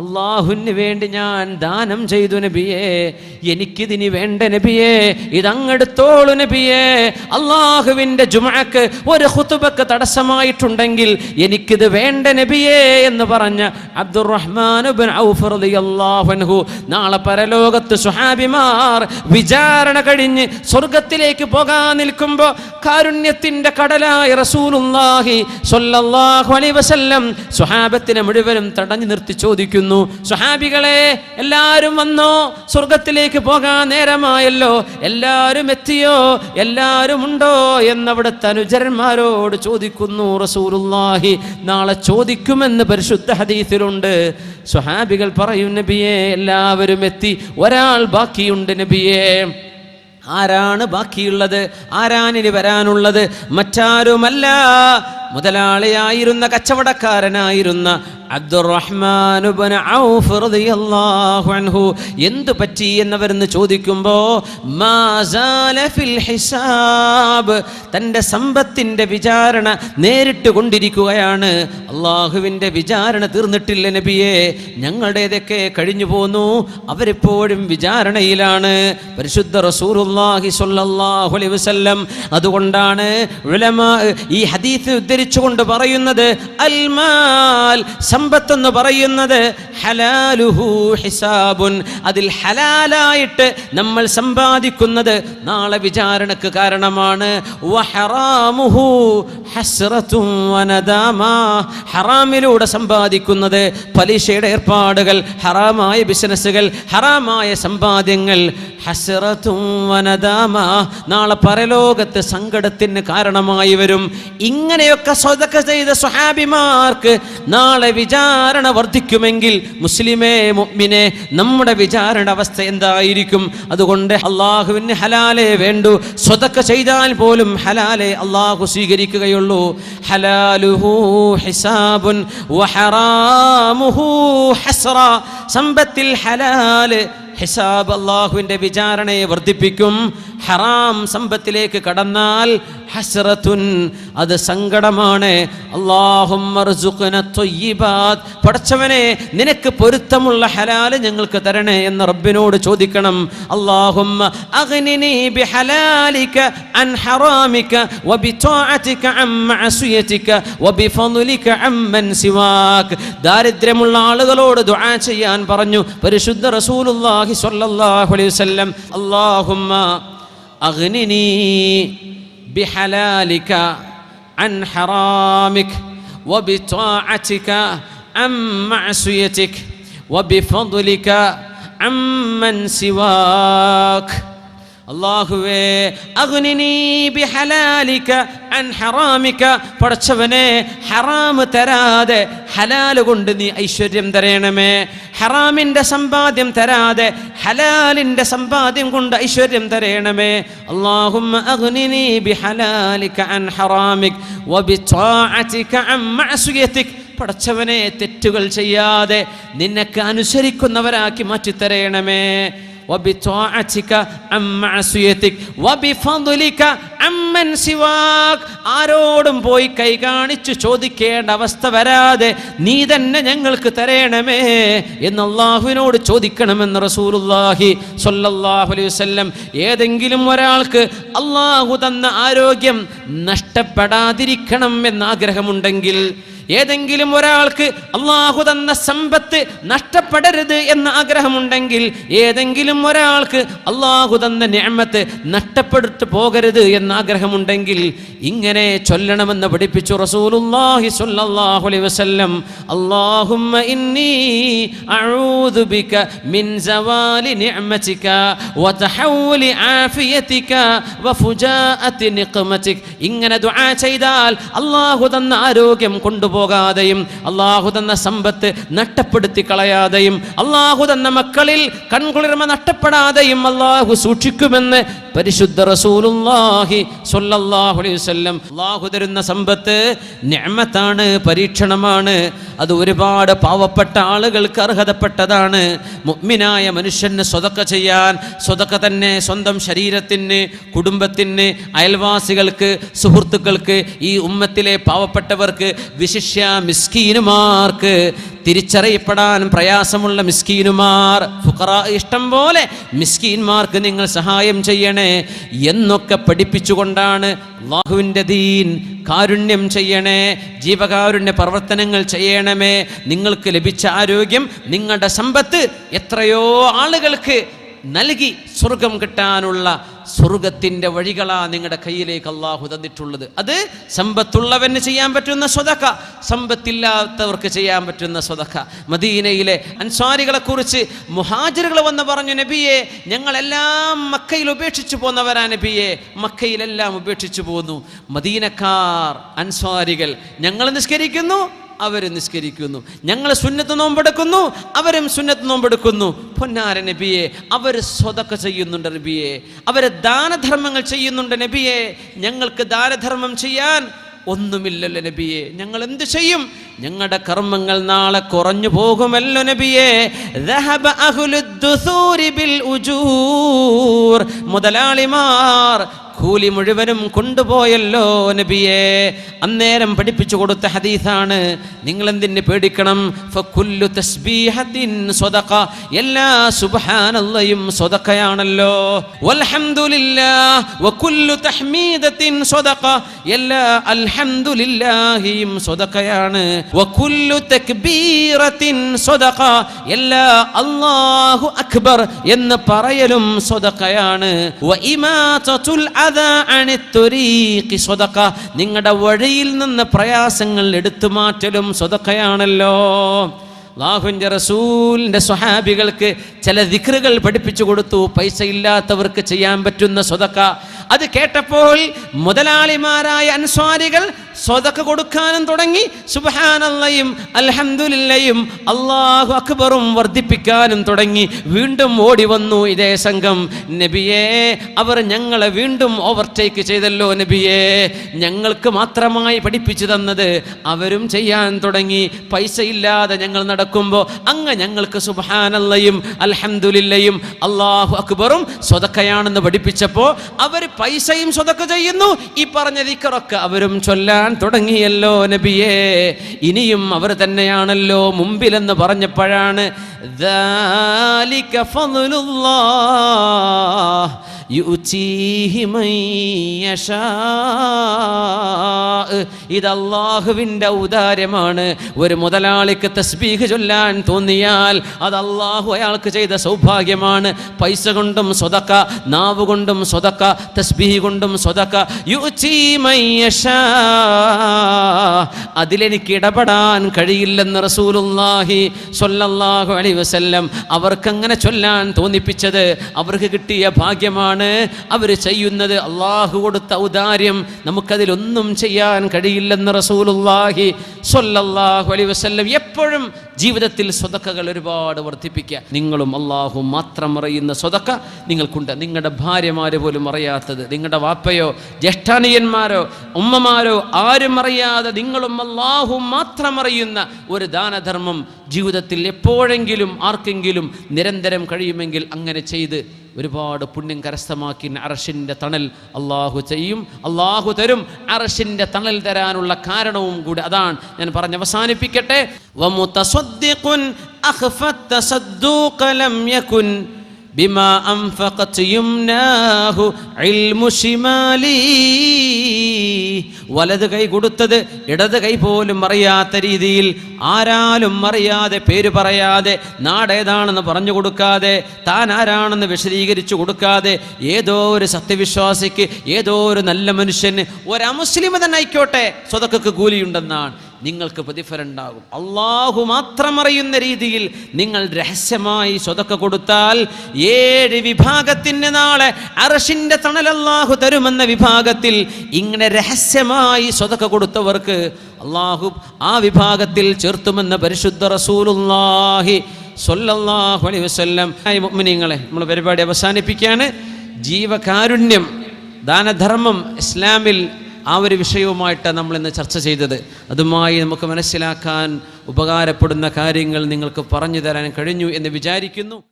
അള്ളാഹുവിന് വേണ്ടി ഞാൻ ദാനം ചെയ്തു നബിയേ. എനിക്കിതിനി വേണ്ട നബിയേ. ഇതങ്ങെടുത്തോളു നബിയേ. അള്ളാഹുവിന്റെ ജുമാക്ക് ഒരു ഹുത്തുബക്ക് തടസ്സമായിട്ടുണ്ടെങ്കിൽ എനിക്കിത് വേണ്ട നബിയേ എന്ന് പറഞ്ഞ അബ്ദുറഹ്മാൻ ബിൻ ഔഫ് റളിയല്ലാഹു അൻഹു നാളെ പരലോകത്ത് സുഹാബിമാർ വിചാരണ കഴിഞ്ഞ് സ്വർഗത്തിലേക്ക് പോകാൻ നിൽക്കുമ്പോൾ കാരുണ്യത്തിന്റെ കടലായ റസൂലുല്ലാഹി സ്വല്ലല്ലാഹു അലൈഹി വസല്ലം സുഹാബത്തിനെ മുഴുവനും തടഞ്ഞു നിർത്തി ചോദിക്കുന്നു. സുഹാബികളെ എല്ലാവരും വന്നോ? സ്വർഗത്തിലേക്ക് പോകാൻ നേരമായല്ലോ. എല്ലാവരും എത്തിയോ? എല്ലാവരും ഉണ്ടോ? എന്നവിടുത്തെ അനുചരന്മാരോട് ചോദിക്കുന്നു റസൂലുള്ളാഹി. നാളെ ചോദിക്കുമെന്ന് പരിശുദ്ധ ഹദീസിലുണ്ട്. സുഹാബികൾ പറയും നബിയെ എല്ലാവരും എത്തി. ഒരാൾ ബാക്കിയുണ്ട് നബിയേ. ആരാണ് ബാക്കിയുള്ളത്? ആരാനിനി വരാനുള്ളത്? മറ്റാരുമല്ല. മുതലാളിയായിരുന്ന കച്ചവടക്കാരനായിരുന്ന അബ്ദുറഹ്മാൻ ഇബ്നു ഔഫ് റളിയല്ലാഹു അൻഹു. എന്തു പറ്റി എന്നവരെന്ന് ചോദിക്കുമ്പോൾ മാസാല ഫിൽ ഹിസാബ്. തന്റെ സമ്പത്തിന്റെ വിചാരണ നേരിട്ട് കൊണ്ടിരിക്കുകയാണ്. അള്ളാഹുവിന്റെ വിചാരണ തീർന്നിട്ടില്ല നബിയെ. ഞങ്ങളുടേതൊക്കെ കഴിഞ്ഞു പോന്നു? അവരെപ്പോഴും വിചാരണയിലാണ്. പരിശുദ്ധ റസൂലുള്ളാഹി സ്വല്ലല്ലാഹു അലൈഹി വസല്ലം. അതുകൊണ്ടാണ് ഉലമാ ഈ ഹദീസ് ഉദ്ധരിച്ചുകൊണ്ട് പറയുന്നത് അൽമാൽ സമ്പത്ത് എന്ന് പറയുന്നത് ഹലാലുഹു ഹിസാബുൻ. അതിൽ ഹലാലായിട്ട് നമ്മൾ സമ്പാദിക്കുന്നത് നാളെ വിചാരണക്ക് കാരണമാണ്. ഹറാമിലൂടെ സമ്പാദിക്കുന്നത് പലിശയുടെ ഏർപ്പാടുകൾ ഹറാമായ ബിസിനസ്സുകൾ ഹറാമായ സമ്പാദ്യങ്ങൾ. ഹസറത്തും നാളെ പരലോകത്ത് സങ്കടത്തിന് കാരണമായി വരും. ഇങ്ങനെയൊക്കെ സ്വതക്ക ചെയ്ത സ്വഹാബിമാർക്ക് നാളെ വിചാരണ വർദ്ധിക്കുമെങ്കിൽ മുസ്ലിമേ മുഅ്മിനെ നമ്മുടെ വിചാരണ അവസ്ഥ എന്തായിരിക്കും? അതുകൊണ്ട് അള്ളാഹുവിന് ഹലാലേ വേണ്ടു. സ്വതക്ക ചെയ്താൽ പോലും ഹലാലെ അള്ളാഹു സ്വീകരിക്കുകയുള്ളൂ. ഹലാലുഹു ഹിസാബുൻ സമ്പത്തിൽ ഹലാൽ ഹിസാബ് അള്ളാഹുവിന്റെ വിചാരണയെ വർദ്ധിപ്പിക്കും. ഹറാം സമ്പത്തിലേക്ക് കടന്നാൽ ഹസ്രത്തുൻ അത് സങ്കടമാണ്. പടച്ചവനെ നിനക്ക് പൊരുത്തമുള്ള ഹലാൽ ഞങ്ങൾക്ക് തരണേ എന്ന് റബ്ബിനോട് ചോദിക്കണം. സിവാക്. ദാരിദ്ര്യമുള്ള ആളുകളോട് ദുആ ചെയ്യാൻ പറഞ്ഞു. പരിശുദ്ധ റസൂലുള്ളാഹി സ്വല്ലല്ലാഹു അലൈഹി വസല്ലം അല്ലാഹുമ്മ അഗ്നിനി بحلالك عن حرامك وبطاعتك عن معصيتك وبفضلك عمن سواك അള്ളാഹുവേ അഗ്നിനീ ബിഹലാലിക അൻ പടച്ചവനെ ഹറാമ് തരാതെ ഹലാൽ കൊണ്ട് നീ ഐശ്വര്യം തരയണമേ. ഹറാമിന്റെ സമ്പാദ്യം തരാതെ ഹലാലിന്റെ സമ്പാദ്യം കൊണ്ട് ഐശ്വര്യം തരയണമേ. അള്ളാഹുമ്മ അഗ്നിനീ ബിഹലാലിക അൻ മഅസിയതിക്. പടച്ചവനെ തെറ്റുകൾ ചെയ്യാതെ നിനക്ക് അനുസരിക്കുന്നവരാക്കി മാറ്റിത്തരയണമേ. ആരോടും പോയി കൈ കാണിച്ചു ചോദിക്കേണ്ട അവസ്ഥ വരാതെ നീ തന്നെ ഞങ്ങൾക്ക് തരേണമേ എന്ന് അള്ളാഹുവിനോട് ചോദിക്കണമെന്ന് റസൂലുല്ലാഹി സൊല്ലാഹു അലൈഹി ഏതെങ്കിലും ഒരാൾക്ക് അള്ളാഹു തന്ന ആരോഗ്യം നഷ്ടപ്പെടാതിരിക്കണം എന്നാഗ്രഹമുണ്ടെങ്കിൽ ഏതെങ്കിലും ഒരാൾക്ക് അള്ളാഹു തന്ന സമ്പത്ത് നഷ്ടപ്പെടരുത് എന്ന ആഗ്രഹമുണ്ടെങ്കിൽ ഏതെങ്കിലും ഒരാൾക്ക് അള്ളാഹു തന്ന ഞാമത്ത് നഷ്ടപ്പെടുത്തു പോകരുത് എന്ന ആഗ്രഹമുണ്ടെങ്കിൽ ഇങ്ങനെ ചൊല്ലണമെന്ന് പഠിപ്പിച്ചു റസൂലുല്ലാഹി സ്വല്ലല്ലാഹു അലൈഹി വസല്ലം. അല്ലാഹുമ്മ ഇന്നി അഊദു ബിക മിൻ സവാലി നിഅമതിക വതഹവ്വുലി ആഫിയതിക വഫുജാഅതി നിഖ്മതിക. ഇങ്ങനെ ദുആ ചെയ്താൽ അല്ലാഹു തന്ന ആരോഗ്യം കൊണ്ടുപോകും. പോകാതെയും അള്ളാഹു തന്ന സമ്പത്ത് നഷ്ടപ്പെടുത്തി കളയാതെയും അള്ളാഹു തന്ന മക്കളിൽ കൺകുളിർമ നഷ്ടപ്പെടാതെയും അള്ളാഹു സൂക്ഷിക്കുമെന്ന് പരിശുദ്ധ സ്വല്ലല്ലാഹു അലൈഹി അള്ളാഹു തരുന്ന സമ്പത്ത് ഞാമത്താണ് പരീക്ഷണമാണ്. അത് ഒരുപാട് പാവപ്പെട്ട ആളുകൾക്ക് അർഹതപ്പെട്ടതാണ്. മുഗ്മിനായ മനുഷ്യന് സ്വതക്ക ചെയ്യാൻ സ്വതക്ക തന്നെ സ്വന്തം ശരീരത്തിന് കുടുംബത്തിന് അയൽവാസികൾക്ക് സുഹൃത്തുക്കൾക്ക് ഈ ഉമ്മത്തിലെ പാവപ്പെട്ടവർക്ക് വിശിഷ്യ മിസ്കീനുമാർക്ക് തിരിച്ചറിയപ്പെടാൻ പ്രയാസമുള്ള മിസ്കീനുമാർ. ഫുഖറ ഇഷ്ടം പോലെ മിസ്കീന്മാർക്ക് നിങ്ങൾ സഹായം ചെയ്യണേ എന്നൊക്കെ പഠിപ്പിച്ചുകൊണ്ടാണ് അള്ളാഹുവിന്റെ ദീൻ കാരുണ്യം ചെയ്യണേ ജീവകാരുണ്യ പ്രവർത്തനങ്ങൾ ചെയ്യണമേ. നിങ്ങൾക്ക് ലഭിച്ച ആരോഗ്യം നിങ്ങളുടെ സമ്പത്ത് എത്രയോ ആളുകൾക്ക് നൽകി സ്വർഗം കിട്ടാനുള്ള സ്വർഗത്തിന്റെ വഴികളാ നിങ്ങളുടെ കയ്യിലേക്ക് അള്ളാഹു തന്നിട്ടുള്ളത്. അത് സമ്പത്തുള്ളവന് ചെയ്യാൻ പറ്റുന്ന സ്വതക്ക സമ്പത്തില്ലാത്തവർക്ക് ചെയ്യാൻ പറ്റുന്ന സ്വതക്ക. മദീനയിലെ അൻസ്വാരികളെ കുറിച്ച് മുഹാജിറുകൾ വന്ന് പറഞ്ഞു നബിയെ ഞങ്ങളെല്ലാം മക്കയിൽ ഉപേക്ഷിച്ചു പോന്നവരാ നബിയെ മക്കയിലെല്ലാം ഉപേക്ഷിച്ചു പോന്നു. മദീനക്കാർ അൻസ്വാരികൾ ഞങ്ങൾ നിസ്കരിക്കുന്നു അവർ നിസ്കരിക്കുന്നു. ഞങ്ങൾ സുന്നത്ത് നോമ്പെടുക്കുന്നു അവരും സുന്നത്ത് നോമ്പെടുക്കുന്നു. പൊന്നാര നബിയെ അവർ സ്വതക്ക ചെയ്യുന്നുണ്ട് നബിയെ. അവർ ദാനധർമ്മങ്ങൾ ചെയ്യുന്നുണ്ട് നബിയെ. ഞങ്ങൾക്ക് ദാനധർമ്മം ചെയ്യാൻ ഒന്നുമില്ലല്ലോ നബിയെ. ഞങ്ങൾ എന്ത് ചെയ്യും? ഞങ്ങളുടെ കർമ്മങ്ങൾ നാളെ കുറഞ്ഞു പോകുമല്ലോ നബിയെ. മുതലാളിമാർ കൂലി മുഴുവനും കൊണ്ടുപോയല്ലോ നബിയെ. അന്നേരം പഠിപ്പിച്ചു കൊടുത്ത ഹദീസാണ് നിങ്ങൾ എന്തിന് പേടിക്കണം എല്ലാ സുബഹാനല്ലയും സ്വതക്കയാണല്ലോ എല്ലാ അൽഹംദുലില്ലാഹിയും സ്വതക്കയാണ് എല്ലാ അല്ലാഹു അക്ബർ എന്ന് പറയലും സ്വതക്കയാണ് നിങ്ങളുടെ വഴിയിൽ നിന്ന് പ്രയാസങ്ങൾ എടുത്തു മാറ്റലും സ്വതക്കയാണല്ലോ അള്ളാഹുവിന്റെ സ്വഹാബികൾക്ക് ചില ദിക്റുകൾ പഠിപ്പിച്ചു കൊടുത്തു. പൈസ ഇല്ലാത്തവർക്ക് ചെയ്യാൻ പറ്റുന്ന സ്വതക്ക. അത് കേട്ടപ്പോൾ മുതലാളിമാരായ അൻസ്വാരികൾ സ്വതക്ക കൊടുക്കാനും തുടങ്ങി. സുബഹാനല്ലയും അൽഹംദുലില്ലയും അള്ളാഹു അക്ബറും വർദ്ധിപ്പിക്കാനും തുടങ്ങി. വീണ്ടും ഓടി വന്നു ഇതേ സംഘം. നബിയെ അവർ ഞങ്ങളെ വീണ്ടും ഓവർടേക്ക് ചെയ്തല്ലോ നബിയെ. ഞങ്ങൾക്ക് മാത്രമായി പഠിപ്പിച്ചു തന്നത് അവരും ചെയ്യാൻ തുടങ്ങി. പൈസ ഇല്ലാതെ ഞങ്ങൾ നടക്കുമ്പോൾ അങ്ങ് ഞങ്ങൾക്ക് സുബഹാനല്ലയും അൽഹംദുലില്ലയും അള്ളാഹു അക്ബറും സ്വതക്കയാണെന്ന് പഠിപ്പിച്ചപ്പോൾ അവർ പൈസയും സ്വതക്ക ചെയ്യുന്നു ഈ പറഞ്ഞ ദിക്കറൊക്കെ അവരും ചൊല്ലാൻ തുടങ്ങിയല്ലോ നബിയെ ഇനിയും അവർ തന്നെയാണല്ലോ മുമ്പിലെന്ന് പറഞ്ഞപ്പോഴാണ് ذَلِكَ فَضْلُ اللَّهِ يُؤْتِيهِ مَن يَشَاءُ ഇത് അള്ളാഹുവിന്റെ ഔദാര്യമാണ്. ഒരു മുതലാളിക്ക് തസ്ബീഹ് ചൊല്ലാൻ തോന്നിയാൽ അത് അള്ളാഹു അയാൾക്ക് ചെയ്ത സൗഭാഗ്യമാണ്. പൈസ കൊണ്ടും സ്വതക്ക നാവ് കൊണ്ടും സ്വതക്ക തസ്ബീഹ് കൊണ്ടും സ്വതക്ക. അതിലെനിക്ക് ഇടപെടാൻ കഴിയില്ലെന്ന് റസൂലുള്ളാഹി സ്വല്ലല്ലാഹു അലൈഹി വസല്ലം അവർക്കങ്ങനെ ചൊല്ലാൻ തോന്നിപ്പിച്ചത് അവർക്ക് കിട്ടിയ ഭാഗ്യമാണ്. അവർ ചെയ്യുന്നത്. അള്ളാഹു കൊടുത്ത ഔദാര്യം നമുക്കതിലൊന്നും ചെയ്യാൻ കഴിയില്ലെന്ന് റസൂലുള്ളാഹി സ്വല്ലല്ലാഹു അലൈഹി വസല്ലം എപ്പോഴും ജീവിതത്തിൽ സ്വതക്കകൾ ഒരുപാട് വർദ്ധിപ്പിക്കുക. നിങ്ങളും അള്ളാഹു മാത്രം അറിയുന്ന സ്വതക്ക നിങ്ങൾക്കുണ്ട്. നിങ്ങളുടെ ഭാര്യമാര് പോലും അറിയാത്തത് നിങ്ങളുടെ വാപ്പയോ ജ്യേഷ്ഠാനിയന്മാരോ ഉമ്മമാരോ ആരും അറിയാതെ നിങ്ങളും അള്ളാഹു മാത്രം അറിയുന്ന ഒരു ദാനധർമ്മം ജീവിതത്തിൽ എപ്പോഴെങ്കിലും ആർക്കെങ്കിലും നിരന്തരം കഴിയുമെങ്കിൽ അങ്ങനെ ചെയ്ത് ഒരുപാട് പുണ്യം കരസ്ഥമാക്കി അറഷിന്റെ തണൽ അള്ളാഹു ചെയ്യും. അള്ളാഹു തരും. അറഷിന്റെ തണൽ തരാനുള്ള കാരണവും കൂടി അതാണ് ഞാൻ പറഞ്ഞ് അവസാനിപ്പിക്കട്ടെ. ബിമാ അൻഫഖത് യുംനാഹു ഇൽമു ഷിമാലി വലത് കൈ കൊടുത്തത് ഇടത് കൈ പോലും അറിയാത്ത രീതിയിൽ ആരാലും അറിയാതെ പേര് പറയാതെ നാടേതാണെന്ന് പറഞ്ഞു കൊടുക്കാതെ താൻ ആരാണെന്ന് വിശദീകരിച്ചു കൊടുക്കാതെ ഏതോ ഒരു സത്യവിശ്വാസിക്ക് ഏതോ ഒരു നല്ല മനുഷ്യന് ഒരമുസ്ലിം തന്നെ ആയിക്കോട്ടെ സ്വതക്കൊക്കെ കൂലിയുണ്ടെന്നാണ്. നിങ്ങൾക്ക് പ്രതിഫലം ഉണ്ടാകും അള്ളാഹു മാത്രം അറിയുന്ന രീതിയിൽ നിങ്ങൾ രഹസ്യമായി സ്വതക്ക കൊടുത്താൽ ഏഴ് വിഭാഗത്തിന് നാളെ അറഷിന്റെ തണൽ അള്ളാഹു തരുമെന്ന വിഭാഗത്തിൽ ഇങ്ങനെ രഹസ്യമായി സ്വതക്ക കൊടുത്തവർക്ക് അള്ളാഹു ആ വിഭാഗത്തിൽ ചേർത്തുമെന്ന പരിശുദ്ധ റസൂലുല്ലാഹി സൊല്ലാഹു അലൈ വസല്ലം. മുഅ്മിനീങ്ങളെ നമ്മൾ പരിപാടി അവസാനിപ്പിക്കുകയാണ്. ജീവകാരുണ്യം ദാനധർമ്മം ഇസ്ലാമിൽ ആ ഒരു വിഷയവുമായിട്ട് നമ്മൾ ഇന്ന് ചർച്ച ചെയ്തത്. അതുമായി നമുക്ക് മനസ്സിലാക്കാൻ ഉപകാരപ്പെടുന്ന കാര്യങ്ങൾ നിങ്ങൾക്ക് പറഞ്ഞു തരാൻ കഴിഞ്ഞു എന്ന് വിചാരിക്കുന്നു.